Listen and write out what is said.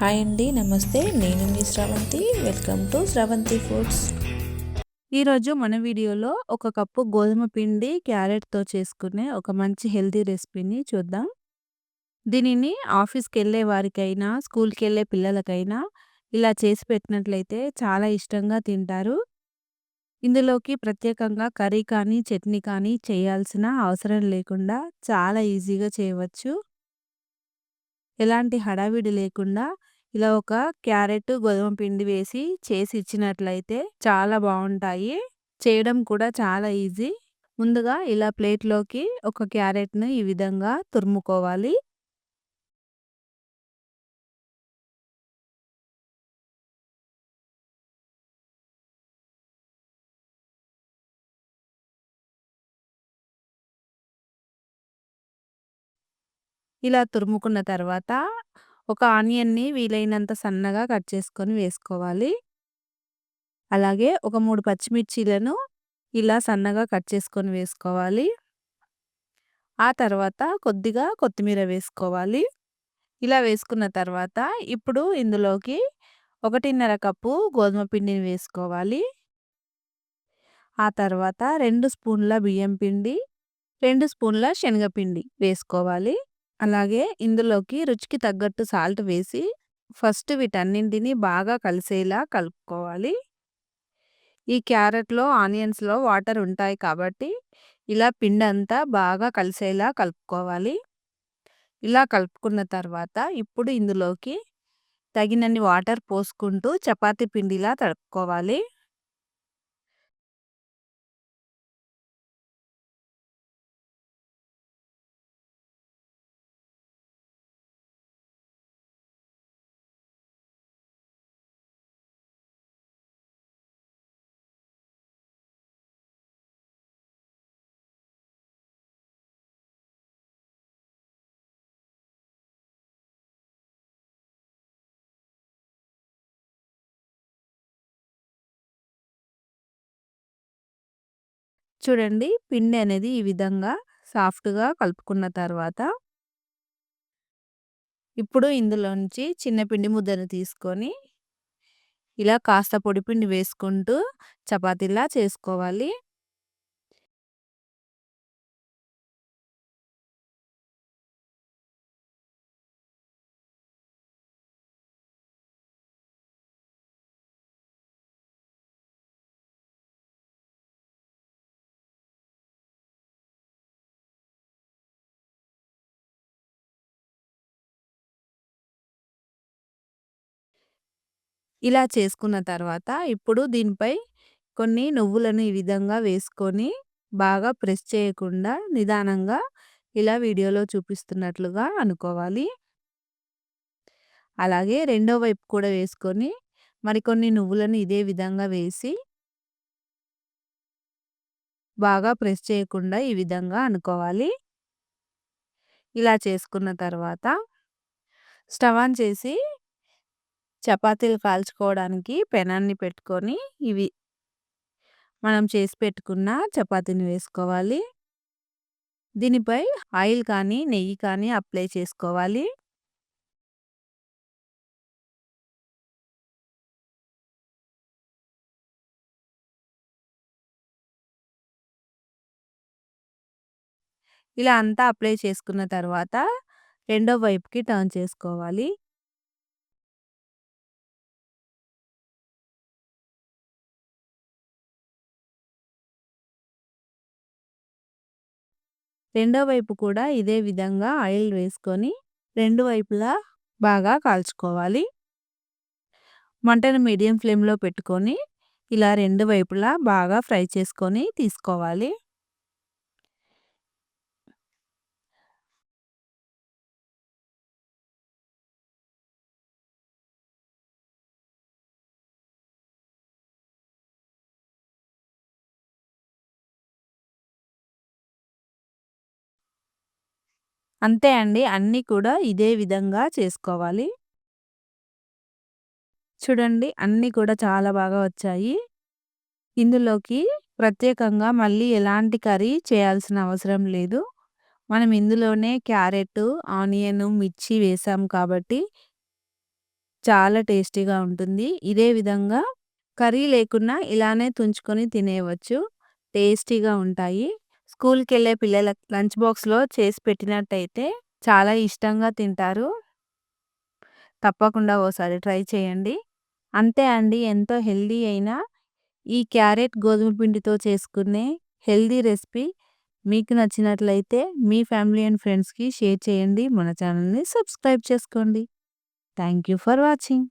Hi అండి నమస్తే. నేను మీ Sravanthi. Welcome to Sravanthi foods ఈరోజు మన వీడియోలో ఒక కప్పు గోధుమ పిండి క్యారెట్తో చేసుకునే ఒక మంచి హెల్తీ రెసిపీని చూద్దాం. దీనిని ఆఫీస్కి వెళ్ళే వారికైనా స్కూల్కి వెళ్ళే పిల్లలకైనా ఇలా చేసి పెట్టినట్లయితే చాలా ఇష్టంగా తింటారు. ఇందులోకి ప్రత్యేకంగా కర్రీ కానీ చట్నీ కానీ చేయాల్సిన అవసరం లేకుండా చాలా ఈజీగా చేయవచ్చు. ఎలాంటి హడావిడి లేకుండా ఇలా ఒక క్యారెట్ గోధుమ పిండి వేసి చేసి ఇచ్చినట్లయితే చాలా బాగుంటాయి. చేయడం కూడా చాలా ఈజీ. ముందుగా ఇలా ప్లేట్లోకి ఒక క్యారెట్ను ఈ విధంగా తురుముకోవాలి. ఇలా తురుముకున్న తర్వాత ఒక ఆనియన్‌ని వీలైనంత సన్నగా కట్ చేసుకొని వేసుకోవాలి. అలాగే ఒక మూడు పచ్చిమిర్చీలను ఇలా సన్నగా కట్ చేసుకొని వేసుకోవాలి. ఆ తర్వాత కొద్దిగా కొత్తిమీర వేసుకోవాలి. ఇలా వేసుకున్న తర్వాత ఇప్పుడు ఇందులోకి ఒకటిన్నర కప్పు గోధుమ పిండిని వేసుకోవాలి. ఆ తర్వాత రెండు స్పూన్ల బియ్యం పిండి, రెండు స్పూన్ల శనగపిండి వేసుకోవాలి. అలాగే ఇందులోకి రుచికి తగ్గట్టు సాల్ట్ వేసి ఫస్ట్ వీటన్నింటిని బాగా కలిసేలా కలుపుకోవాలి. ఈ క్యారెట్లో ఆనియన్స్లో వాటర్ ఉంటాయి కాబట్టి ఇలా పిండి అంతా బాగా కలిసేలా కలుపుకోవాలి. ఇలా కలుపుకున్న తర్వాత ఇప్పుడు ఇందులోకి తగినన్ని వాటర్ పోసుకుంటూ చపాతీ పిండిలా తడుపుకోవాలి. చూడండి పిండి అనేది ఈ విధంగా సాఫ్ట్‌గా కలుపుకున్న తర్వాత ఇప్పుడు ఇందులోంచి చిన్న పిండి ముద్దను తీసుకొని ఇలా కాస్త పొడిపిండి వేసుకుంటూ చపాతీలా చేసుకోవాలి. ఇలా చేసుకున్న తర్వాత ఇప్పుడు దీనిపై కొన్ని నువ్వులను ఈ విధంగా వేసుకొని బాగా ప్రెస్ చేయకుండా నిదానంగా ఇలా వీడియోలో చూపిస్తున్నట్లుగా అనుకోవాలి. అలాగే రెండో వైపు కూడా వేసుకొని మరికొన్ని నువ్వులను ఇదే విధంగా వేసి బాగా ప్రెస్ చేయకుండా ఈ విధంగా అనుకోవాలి. ఇలా చేసుకున్న తర్వాత స్టవ్ ఆన్ చేసి చపాతీలు కాల్చుకోవడానికి పెనాన్ని పెట్టుకొని ఇవి మనం చేసి పెట్టుకున్న చపాతీని వేసుకోవాలి. దీనిపై ఆయిల్ కానీ, నెయ్యి కానీ అప్లై చేసుకోవాలి. ఇలా అంతా అప్లై చేసుకున్న తర్వాత రెండో వైపుకి టర్న్ చేసుకోవాలి. రెండో వైపు కూడా ఇదే విధంగా ఆయిల్ వేసుకొని రెండు వైపులా బాగా కాల్చుకోవాలి. మంటను మీడియం ఫ్లేమ్‌లో పెట్టుకొని ఇలా రెండు వైపులా బాగా ఫ్రై చేసుకొని తీసుకోవాలి. అంతే అండి. అన్నీ కూడా ఇదే విధంగా చేసుకోవాలి. చూడండి అన్నీ కూడా చాలా బాగా వచ్చాయి. ఇందులోకి ప్రత్యేకంగా మళ్ళీ ఎలాంటి కర్రీ చేయాల్సిన అవసరం లేదు. మనం ఇందులోనే క్యారెట్, ఆనియన్, మిర్చి వేసాం కాబట్టి చాలా టేస్టీగా ఉంటుంది. ఇదే విధంగా కర్రీ లేకున్నా ఇలానే తుంచుకొని తినేయవచ్చు. టేస్టీగా ఉంటాయి. స్కూల్కి వెళ్ళే పిల్లలకి లంచ్ బాక్స్‌లో చేసి పెట్టినట్టయితే చాలా ఇష్టంగా తింటారు. తప్పకుండా ఓసారి ట్రై చేయండి. అంతే అండి. ఎంతో హెల్దీ అయిన ఈ క్యారెట్ గోధుమ పిండితో చేసుకునే హెల్దీ రెసిపీ మీకు నచ్చినట్లయితే మీ ఫ్యామిలీ అండ్ ఫ్రెండ్స్‌కి షేర్ చేయండి. మన ఛానల్‌ని సబ్స్క్రైబ్ చేసుకోండి. Thank you for watching.